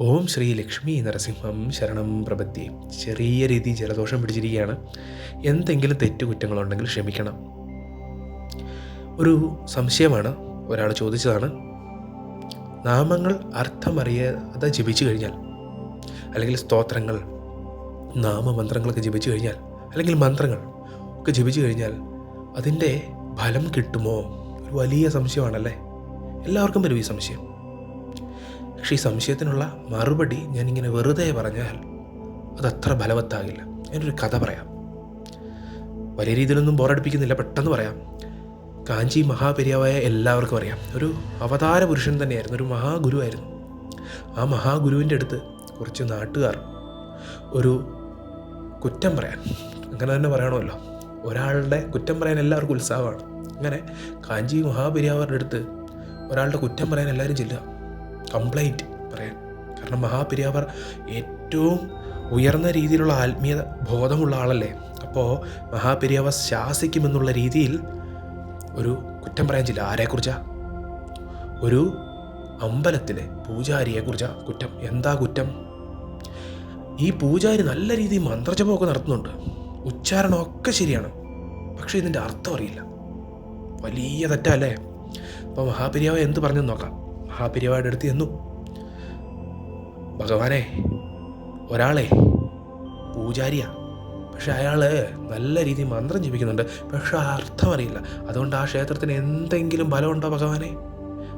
ഓം ശ്രീ ലക്ഷ്മി നരസിംഹം ശരണം പ്രപത്തി ചെറിയ രീതി ജലദോഷം പിടിച്ചിരിക്കുകയാണ്. എന്തെങ്കിലും തെറ്റുകുറ്റങ്ങളുണ്ടെങ്കിൽ ക്ഷമിക്കണം. ഒരു സംശയമാണ് ഒരാൾ ചോദിച്ചതാണ്. നാമങ്ങൾ അർത്ഥമറിയാതെ ജപിച്ചു കഴിഞ്ഞാൽ അല്ലെങ്കിൽ സ്തോത്രങ്ങൾ നാമമന്ത്രങ്ങളൊക്കെ ജപിച്ചു കഴിഞ്ഞാൽ അല്ലെങ്കിൽ മന്ത്രങ്ങൾ ഒക്കെ ജപിച്ചു കഴിഞ്ഞാൽ അതിന്റെ ഫലം കിട്ടുമോ? ഒരു വലിയ സംശയമാണല്ലേ? എല്ലാവർക്കും വരും ഈ സംശയം. പക്ഷേ ഈ സംശയത്തിനുള്ള മറുപടി ഞാനിങ്ങനെ വെറുതെ പറഞ്ഞാൽ അതത്ര ഫലവത്താകില്ല. ഞാനൊരു കഥ പറയാം. വലിയ രീതിയിലൊന്നും ബോറടിപ്പിക്കുന്നില്ല പെട്ടെന്ന് പറയാം. കാഞ്ചി മഹാപെരിയാവായ എല്ലാവർക്കും അറിയാം. ഒരു അവതാര പുരുഷൻ തന്നെയായിരുന്നു ഒരു മഹാഗുരുവായിരുന്നു ആ മഹാഗുരുവിന്റെ അടുത്ത് കുറച്ച് നാട്ടുകാർ ഒരു കുറ്റം പറയാൻ അങ്ങനെ തന്നെ പറയണമല്ലോ. ഒരാളുടെ കുറ്റം പറയാൻ എല്ലാവർക്കും ഉത്സാഹമാണ്. അങ്ങനെ കാഞ്ചി മഹാപെരിയാവരുടെ അടുത്ത് ഒരാളുടെ കുറ്റം പറയാൻ എല്ലാവരും ചെല്ലുക. കംപ്ലൈന്റ് പറയാൻ കാരണം മഹാപെരിയാവർ ഏറ്റവും ഉയർന്ന രീതിയിലുള്ള ആത്മീയ ബോധമുള്ള ആളല്ലേ. അപ്പോൾ മഹാപെരിയാവർ ശാസിക്കുമെന്നുള്ള രീതിയിൽ ഒരു കുറ്റം പറയാൻ ചില്ല. ആരെക്കുറിച്ചാ? ഒരു അമ്പലത്തിലെ പൂജാരിയെക്കുറിച്ചാ കുറ്റം. എന്താ കുറ്റം? ഈ പൂജാരി നല്ല രീതിയിൽ മന്ത്രജപമൊക്കെ നടത്തുന്നുണ്ട്. ഉച്ചാരണമൊക്കെ ശരിയാണ്. പക്ഷേ ഇതിന്റെ അർത്ഥം അറിയില്ല. വലിയ തെറ്റല്ലേ? അപ്പോൾ മഹാപെരിയാവ എന്ത് പറഞ്ഞെന്ന് നോക്കാം. മഹാപെരിയാവയുടെ അടുത്ത് തന്നു ഭഗവാനെ ഒരാളെ പൂജാരിയാ. പക്ഷെ അയാൾ നല്ല രീതിയിൽ മന്ത്രം ജപിക്കുന്നുണ്ട്. പക്ഷെ ആ അർത്ഥം അറിയില്ല. അതുകൊണ്ട് ആ ക്ഷേത്രത്തിന് എന്തെങ്കിലും ബലമുണ്ടോ ഭഗവാനെ?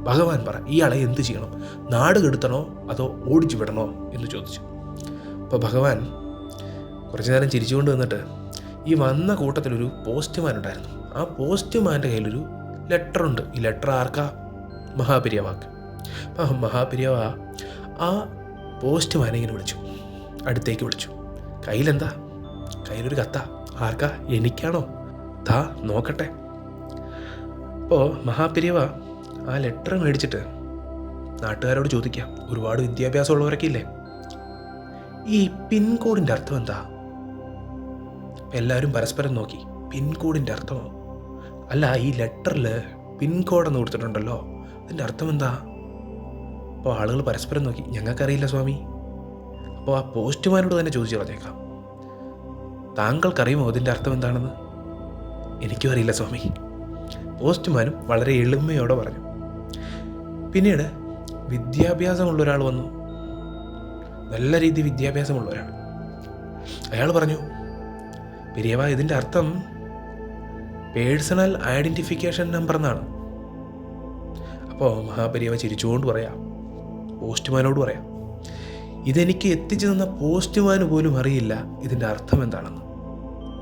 ഭഗവാൻ പറ ഇയാളെ എന്ത് ചെയ്യണം? നാട് കെടുത്തണോ അതോ ഓടിച്ചു വിടണോ എന്ന് ചോദിച്ചു. അപ്പോൾ ഭഗവാൻ കുറച്ചു നേരം ചിരിച്ചുകൊണ്ട് നിന്നിട്ട് ഈ വന്ന കൂട്ടത്തിലൊരു പോസ്റ്റ്മാൻ ഉണ്ടായിരുന്നു ആ പോസ്റ്റ്മാന്റെ കയ്യിലൊരു ലെറ്ററുണ്ട്. ഈ ലെറ്റർ ആർക്കാ? മഹാപെരിയവാക്ക് മഹാപെരിയവ ആ പോസ്റ്റ് മാനേജിനെ വിളിച്ചു. അടുത്തേക്ക് വിളിച്ചു. കയ്യിലെന്താ? കയ്യിലൊരു കത്ത. ആർക്കാ? എനിക്കാണോ? താ നോക്കട്ടെ. അപ്പോൾ മഹാപ്രിയവ ആ ലെറ്റർ മേടിച്ചിട്ട് നാട്ടുകാരോട് ചോദിക്കാം. ഒരുപാട് വിദ്യാഭ്യാസം ഉള്ളവരൊക്കെ ഇല്ലേ? ഈ പിൻകോഡിന്റെ അർത്ഥം എന്താ? എല്ലാവരും പരസ്പരം നോക്കി. പിൻകോഡിന്റെ അർത്ഥമോ? അല്ല ഈ ലെറ്ററിൽ പിൻകോഡെന്ന് കൊടുത്തിട്ടുണ്ടല്ലോ. അതിന്റെ അർത്ഥം എന്താ? അപ്പോൾ ആളുകൾ പരസ്പരം നോക്കി ഞങ്ങൾക്കറിയില്ല സ്വാമി. അപ്പോൾ ആ പോസ്റ്റ്മാനോട് തന്നെ ചോദിച്ചു പറഞ്ഞേക്കാം. താങ്കൾക്കറിയുമോ അതിന്റെ അർത്ഥം എന്താണെന്ന്? എനിക്കും അറിയില്ല സ്വാമി. പോസ്റ്റ്മാനും വളരെ എളിമയോടെ പറഞ്ഞു. പിന്നീട് വിദ്യാഭ്യാസമുള്ള ഒരാൾ വന്നു. നല്ല രീതി വിദ്യാഭ്യാസമുള്ള ഒരാൾ. അയാൾ പറഞ്ഞു പെരിയവ ഇതിന്റെ അർത്ഥം പേഴ്സണൽ ഐഡന്റിഫിക്കേഷൻ നമ്പർ എന്നാണ്. അപ്പോൾ മഹാപരിയവ ചിരിച്ചുകൊണ്ട് പറയാം പോസ്റ്റ്മാനോട് പറയാം. ഇതെനിക്ക് എത്തിച്ചു തന്ന പോസ്റ്റ്മാന് പോലും അറിയില്ല ഇതിന്റെ അർത്ഥം എന്താണെന്ന്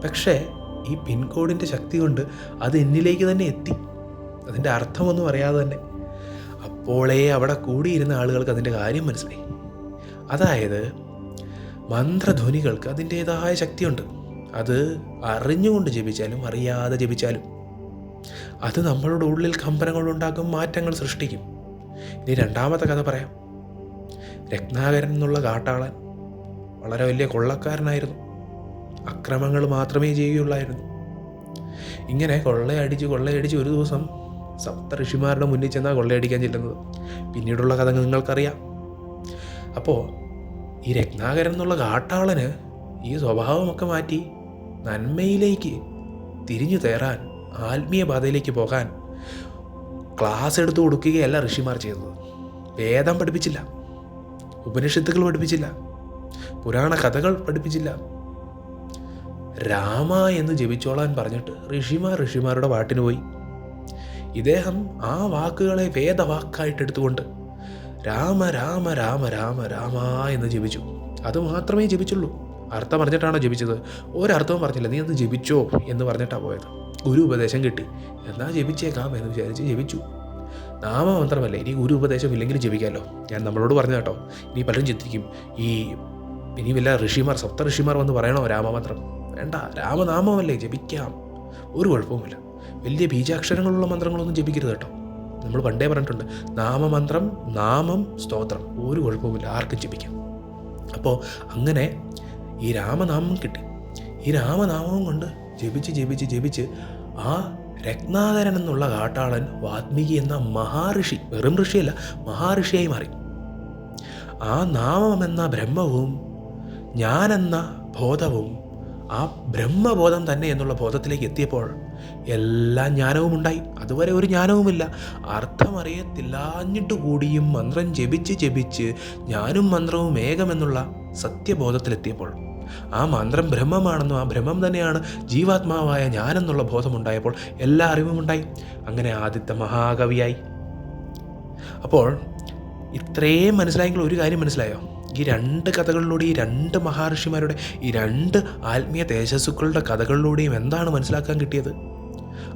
പക്ഷേ ഈ പിൻകോഡിന്റെ ശക്തി കൊണ്ട് അത് എന്നിലേക്ക് തന്നെ എത്തി. അതിന്റെ അർത്ഥമൊന്നും അറിയാതെ തന്നെ. അപ്പോളേ അവിടെ കൂടിയിരുന്ന ആളുകൾക്ക് അതിന്റെ കാര്യം മനസ്സിലായി. അതായത് മന്ത്രധ്വനികൾക്ക് അതിന്റേതായ ശക്തിയുണ്ട്. അത് അറിഞ്ഞുകൊണ്ട് ജപിച്ചാലും അറിയാതെ ജപിച്ചാലും. അത് നമ്മളുടെ ഉള്ളിൽ കമ്പനങ്ങളുണ്ടാക്കും മാറ്റങ്ങൾ സൃഷ്ടിക്കും. ഇനി രണ്ടാമത്തെ കഥ പറയാം. രത്നാകരൻ എന്നുള്ള കാട്ടാളൻ വളരെ വലിയ കൊള്ളക്കാരനായിരുന്നു. അക്രമങ്ങൾ മാത്രമേ ചെയ്യുകയുള്ളായിരുന്നു. ഇങ്ങനെ കൊള്ളയടിച്ച് കൊള്ളയടിച്ച് ഒരു ദിവസം സപ്ത ഋഷിമാരുടെ മുന്നിൽ ചെന്നാൽ കൊള്ളയടിക്കാൻ ചെല്ലുന്നത്. പിന്നീടുള്ള കഥ നിങ്ങൾക്കറിയാം. അപ്പോൾ ഈ രത്നാകരൻ എന്നുള്ള കാട്ടാളന് ഈ സ്വഭാവമൊക്കെ മാറ്റി നന്മയിലേക്ക് തിരിഞ്ഞു തേറാൻ ആത്മീയ പാതയിലേക്ക് പോകാൻ ക്ലാസ് എടുത്തു കൊടുക്കുകയല്ല ഋഷിമാർ ചെയ്തത്. വേദം പഠിപ്പിച്ചില്ല. ഉപനിഷത്തുകൾ പഠിപ്പിച്ചില്ല. പുരാണ കഥകൾ പഠിപ്പിച്ചില്ല. രാമ എന്ന് ജപിച്ചോളാൻ പറഞ്ഞിട്ട് ഋഷിമാർ ഋഷിമാരുടെ പാട്ടിന് പോയി. ഇദ്ദേഹം ആ വാക്കുകളെ വേദവാക്കായിട്ട് എടുത്തുകൊണ്ട് രാമ രാമ രാമ രാമ രാമ എന്ന് ജപിച്ചു. അത് മാത്രമേ ജപിച്ചുള്ളൂ. അർത്ഥം പറഞ്ഞിട്ടാണോ ജപിച്ചത്? ഒരർത്ഥവും പറഞ്ഞില്ല. നീ അത് ജപിച്ചോ എന്ന് പറഞ്ഞിട്ടാണ് പോയത്. ഗുരു ഉപദേശം കിട്ടി. എന്നാൽ ജപിച്ചേക്കാം എന്ന് വിചാരിച്ച് ജപിച്ചു. നാമമന്ത്രമല്ലേ ഇനി ഗുരു ഉപദേശം ഇല്ലെങ്കിൽ ജപിക്കാമല്ലോ ഞാൻ നമ്മളോട് പറഞ്ഞു കേട്ടോ ഇനി പലരും ചിന്തിക്കും ഈ ഇനി വല്ല ഋഷിമാർ സപ്ത ഋഷിമാർ വന്ന് പറയണോ രാമമന്ത്രം? വേണ്ട രാമനാമമല്ലേ ജപിക്കാം. ഒരു കുഴപ്പവുമില്ല. വലിയ ബീജാക്ഷരങ്ങളുള്ള മന്ത്രങ്ങളൊന്നും ജപിക്കരുത് കേട്ടോ. നമ്മൾ പണ്ടേ പറഞ്ഞിട്ടുണ്ട് നാമമന്ത്രം നാമം സ്തോത്രം ഒരു കുഴപ്പവുമില്ല ആർക്കും ജപിക്കാം. അപ്പോൾ അങ്ങനെ ഈ രാമനാമം കിട്ടി. ഈ രാമനാമം കൊണ്ട് ജപിച്ച് ജപിച്ച് ജപിച്ച് ആ രത്നാകരൻ എന്നുള്ള കാട്ടാളൻ വാത്മീകി എന്ന മഹാഋഷി വെറും ഋഷിയല്ല മഹാഋഷിയായി മാറി. ആ നാമം എന്ന ബ്രഹ്മവും ഞാനെന്ന ബോധവും ആ ബ്രഹ്മബോധം തന്നെ എന്നുള്ള ബോധത്തിലേക്ക് എത്തിയപ്പോൾ എല്ലാ ജ്ഞാനവും ഉണ്ടായി. അതുവരെ ഒരു ജ്ഞാനവുമില്ല. അർത്ഥമറിയത്തില്ലാഞ്ഞിട്ട് കൂടിയും മന്ത്രം ജപിച്ച് ജപിച്ച് ഞാനും മന്ത്രവും ഏകമെന്നുള്ള സത്യബോധത്തിലെത്തിയപ്പോൾ ആ മന്ത്രം ബ്രഹ്മമാണെന്നും ആ ബ്രഹ്മം തന്നെയാണ് ജീവാത്മാവായ ഞാനെന്നുള്ള ബോധമുണ്ടായപ്പോൾ എല്ലാ അറിവുമുണ്ടായി. അങ്ങനെ ആദ്യത്തെ മഹാകവിയായി. അപ്പോൾ ഇത്രയും മനസ്സിലായെങ്കിൽ ഒരു കാര്യം മനസ്സിലായോ? ഈ രണ്ട് കഥകളിലൂടെ ഈ രണ്ട് മഹാർഷിമാരുടെ ഈ രണ്ട് ആത്മീയ തേജസ്സുക്കളുടെ കഥകളിലൂടെയും എന്താണ് മനസ്സിലാക്കാൻ കിട്ടിയത്?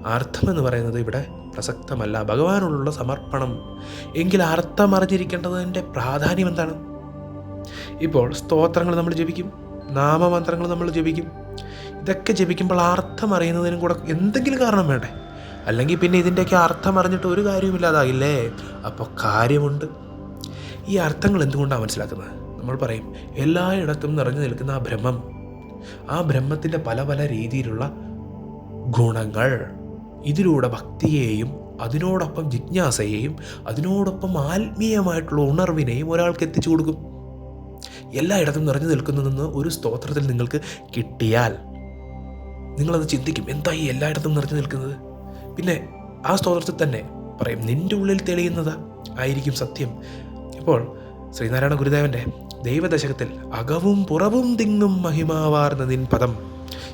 അർത്ഥം എന്ന് പറയുന്നത് ഇവിടെ പ്രസക്തമല്ല. ഭഗവാനോടുള്ള സമർപ്പണം. എങ്കിൽ അർത്ഥം അറിഞ്ഞിരിക്കേണ്ടതിന്റെ പ്രാധാന്യം എന്താണ്? ഇപ്പോൾ സ്തോത്രങ്ങൾ നമ്മൾ ജപിക്കും. നാമമന്ത്രങ്ങൾ നമ്മൾ ജപിക്കും. ഇതൊക്കെ ജപിക്കുമ്പോൾ അർത്ഥം അറിയുന്നതിനും കൂടെ എന്തെങ്കിലും കാരണം വേണ്ടേ? അല്ലെങ്കിൽ പിന്നെ ഇതിന്റെയൊക്കെ അർത്ഥം അറിഞ്ഞിട്ട് ഒരു കാര്യമില്ലാതാകില്ലേ അപ്പോൾ കാര്യമുണ്ട്. ഈ അർത്ഥങ്ങൾ എന്തുകൊണ്ടാണ് മനസ്സിലാക്കുന്നത്? നമ്മൾ പറയും എല്ലായിടത്തും നിറഞ്ഞു നിൽക്കുന്ന ആ ബ്രഹ്മം ആ ബ്രഹ്മത്തിന്റെ പല പല രീതിയിലുള്ള ഗുണങ്ങൾ ഇതിലൂടെ ഭക്തിയെയും അതിനോടൊപ്പം ജിജ്ഞാസയെയും അതിനോടൊപ്പം ആത്മീയമായിട്ടുള്ള ഉണർവിനെയും ഒരാൾക്ക് എത്തിച്ചു കൊടുക്കും. എല്ലായിടത്തും നിറഞ്ഞു നിൽക്കുന്നതെന്ന് ഒരു സ്തോത്രത്തിൽ നിങ്ങൾക്ക് കിട്ടിയാൽ നിങ്ങളത് ചിന്തിക്കും. എന്താ ഈ എല്ലായിടത്തും നിറഞ്ഞു നിൽക്കുന്നത്? പിന്നെ ആ സ്തോത്രത്തിൽ തന്നെ പറയും നിന്റെ ഉള്ളിൽ തെളിയുന്നത് ആയിരിക്കും സത്യം. ഇപ്പോൾ ശ്രീനാരായണ ഗുരുദേവന്റെ ദൈവദശകത്തിൽ അകവും പുറവും തിങ്ങും മഹിമാവാർന്ന നിൻ പദം.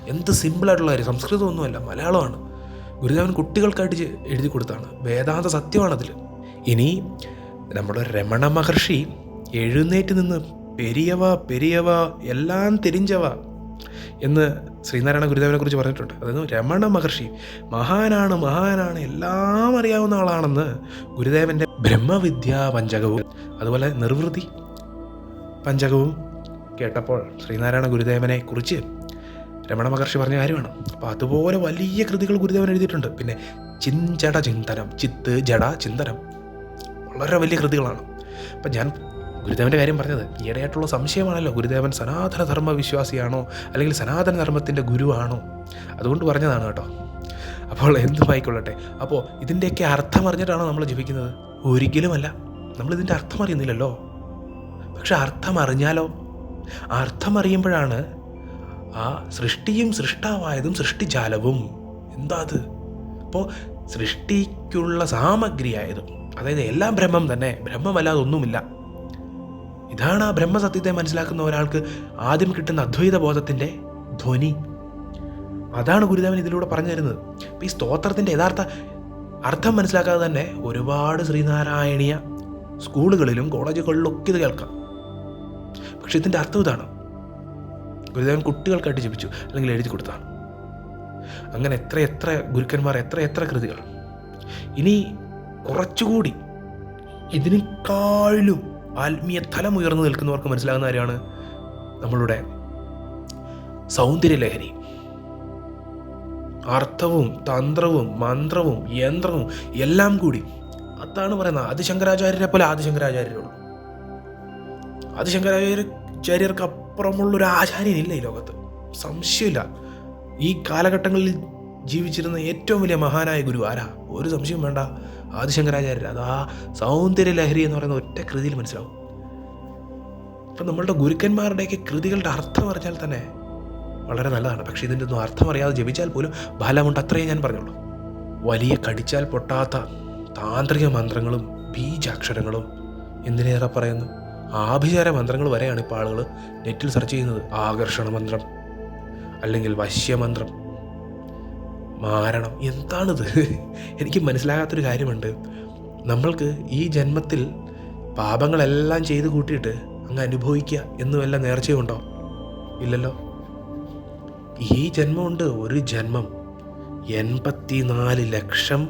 എന്ത് സിമ്പിളായിട്ടുള്ള കാര്യം. സംസ്കൃതമൊന്നുമല്ല മലയാളമാണ്. ഗുരുദേവൻ കുട്ടികൾക്കായിട്ട് എഴുതി കൊടുത്താണ്. വേദാന്ത സത്യമാണതിൽ ഇനി നമ്മുടെ രമണ മഹർഷി എഴുന്നേറ്റ് നിന്ന് പെരിയവ പെരിയവ എല്ലാം തിരിഞ്ചവ എന്ന് ശ്രീനാരായണ ഗുരുദേവനെ കുറിച്ച് പറഞ്ഞിട്ടുണ്ട്. അതായത് രമണ മഹർഷി മഹാനാണ് മഹാനാണ് എല്ലാം അറിയാവുന്ന ആളാണെന്ന് ഗുരുദേവന്റെ ബ്രഹ്മവിദ്യാ പഞ്ചകവും അതുപോലെ നിർവൃതി പഞ്ചകവും കേട്ടപ്പോൾ ശ്രീനാരായണ ഗുരുദേവനെ കുറിച്ച് രമണ മഹർഷി പറഞ്ഞ കാര്യമാണ്. അപ്പോൾ അതുപോലെ വലിയ കൃതികൾ ഗുരുദേവൻ എഴുതിയിട്ടുണ്ട്. പിന്നെ ചിഞ്ചട ചിന്തനം ചിത്ത് ജട ചിന്തനം വളരെ വലിയ കൃതികളാണ്. അപ്പം ഞാൻ ഗുരുദേവന്റെ കാര്യം പറഞ്ഞത്. ഈയിടെയായിട്ടുള്ള സംശയമാണല്ലോ. ഗുരുദേവൻ സനാതന ധർമ്മ വിശ്വാസിയാണോ അല്ലെങ്കിൽ സനാതന ധർമ്മത്തിന്റെ ഗുരുവാണോ? അതുകൊണ്ട് പറഞ്ഞതാണ് കേട്ടോ. അപ്പോൾ എന്തുമായിക്കൊള്ളട്ടെ അപ്പോൾ ഇതിന്റെയൊക്കെ അർത്ഥം അറിഞ്ഞിട്ടാണോ നമ്മൾ ജപിക്കുന്നത് ഒരിക്കലുമല്ല. നമ്മളിതിന്റെ അർത്ഥം അറിയുന്നില്ലല്ലോ. പക്ഷെ അർത്ഥം അറിഞ്ഞാലോ? അർത്ഥം അറിയുമ്പോഴാണ് ആ സൃഷ്ടിയും സൃഷ്ടാവായതും സൃഷ്ടിജാലവും. എന്താ അത്? അപ്പോൾ സൃഷ്ടിക്കുള്ള സാമഗ്രിയായതും. അതായത് എല്ലാം ബ്രഹ്മം തന്നെ. ബ്രഹ്മമല്ലാതെ ഒന്നുമില്ല. ഇതാണ് ആ ബ്രഹ്മസത്യത്തെ മനസ്സിലാക്കുന്ന ഒരാൾക്ക് ആദ്യം കിട്ടുന്ന അദ്വൈത ബോധത്തിന്റെ ധ്വനി. അതാണ് ഗുരുദേവൻ ഇതിലൂടെ പറഞ്ഞു തരുന്നത്. ഈ സ്തോത്രത്തിന്റെ യഥാർത്ഥ അർത്ഥം മനസ്സിലാക്കാതെ തന്നെ ഒരുപാട് ശ്രീനാരായണീയ സ്കൂളുകളിലും കോളേജുകളിലും ഒക്കെ ഇത് കേൾക്കാം. പക്ഷെ ഇതിന്റെ അർത്ഥം ഇതാണ്. ഗുരുദേവൻ കുട്ടികൾക്കായിട്ട് ജപിച്ചു അല്ലെങ്കിൽ എഴുതി കൊടുത്താണ്. അങ്ങനെ എത്ര എത്ര ഗുരുക്കന്മാർ എത്ര എത്ര കൃതികൾ. ഇനി കുറച്ചുകൂടി ഇതിനേക്കാളും ആത്മീയ തലം ഉയർന്നു നിൽക്കുന്നവർക്ക് മനസ്സിലാകുന്ന കാര്യമാണ് നമ്മളുടെ സൗന്ദര്യലഹരി. അർത്ഥവും തന്ത്രവും മന്ത്രവും യന്ത്രവും എല്ലാം കൂടി അതാണ് പറയുന്നത് ആദിശങ്കരാചാര്യരെ പോലെ ആദിശങ്കരാചാര്യരുള്ളൂ. ആദിശങ്കരാചാര്യർക്ക് അപ്പുറമുള്ളൊരു ആചാര്യനില്ല ഈ ലോകത്ത്. സംശയമില്ല. ഈ കാലഘട്ടങ്ങളിൽ ജീവിച്ചിരുന്ന ഏറ്റവും വലിയ മഹാനായ ഗുരു ആരാ? ഒരു സംശയം വേണ്ട. ആദിശങ്കരാചാര്യർ. അതാ സൗന്ദര്യ ലഹരി എന്ന് പറയുന്ന ഒറ്റ കൃതിയിൽ മനസ്സിലാവും. ഇപ്പം നമ്മളുടെ ഗുരുക്കന്മാരുടെയൊക്കെ കൃതികളുടെ അർത്ഥം അറിഞ്ഞാൽ തന്നെ വളരെ നല്ലതാണ്. പക്ഷേ ഇതിന്റെ ഒന്നും അർത്ഥം അറിയാതെ ജപിച്ചാൽ പോലും ഫലമുണ്ട് അത്രയും ഞാൻ പറഞ്ഞുള്ളൂ. വലിയ കടിച്ചാൽ പൊട്ടാത്ത താന്ത്രിക മന്ത്രങ്ങളും ബീജാക്ഷരങ്ങളും എന്തിനേറെ പറയുന്നു? ആഭിചാര മന്ത്രങ്ങൾ വരെയാണ് ഇപ്പോൾ ആളുകൾ നെറ്റിൽ സെർച്ച് ചെയ്യുന്നത്. ആകർഷണ മന്ത്രം അല്ലെങ്കിൽ വശ്യമന്ത്രം. മാരണം എന്താണിത്? എനിക്ക് മനസ്സിലാകാത്തൊരു കാര്യമുണ്ട്. നമ്മൾക്ക് ഈ ജന്മത്തിൽ പാപങ്ങളെല്ലാം ചെയ്ത് കൂട്ടിയിട്ട് അങ്ങ് അനുഭവിക്കുക എന്ന് വല്ല നേർച്ചയുണ്ടോ ഇല്ലല്ലോ. ഈ ജന്മമുണ്ട് ഒരു ജന്മം. എൺപത്തിനാല് ലക്ഷം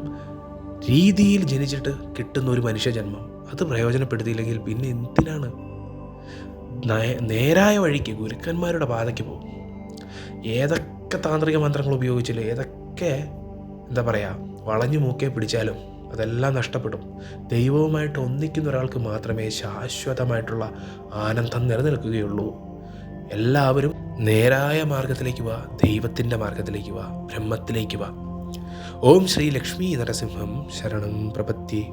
രീതിയിൽ ജനിച്ചിട്ട് കിട്ടുന്ന ഒരു മനുഷ്യ ജന്മം. അത് പ്രയോജനപ്പെടുത്തിയില്ലെങ്കിൽ പിന്നെ എന്തിനാണ്? നേരായ വഴിക്ക് ഗുരുക്കന്മാരുടെ പാതയ്ക്ക് പോകും. ഏതൊക്കെ താന്ത്രിക മന്ത്രങ്ങൾ ഉപയോഗിച്ചില്ല ഏതൊക്കെ എന്താ പറയുക വളഞ്ഞു മൂക്കെ പിടിച്ചാലും അതെല്ലാം നഷ്ടപ്പെടും. ദൈവവുമായിട്ട് ഒന്നിക്കുന്ന ഒരാൾക്ക് മാത്രമേ ശാശ്വതമായിട്ടുള്ള ആനന്ദം നിലനിൽക്കുകയുള്ളൂ. എല്ലാവരും നേരായ മാർഗത്തിലേക്ക് വാ ദൈവത്തിന്റെ മാർഗത്തിലേക്ക് വാ ബ്രഹ്മത്തിലേക്ക് വാ. ഓം ശ്രീ ലക്ഷ്മി നരസിംഹം ശരണം പ്രപത്തി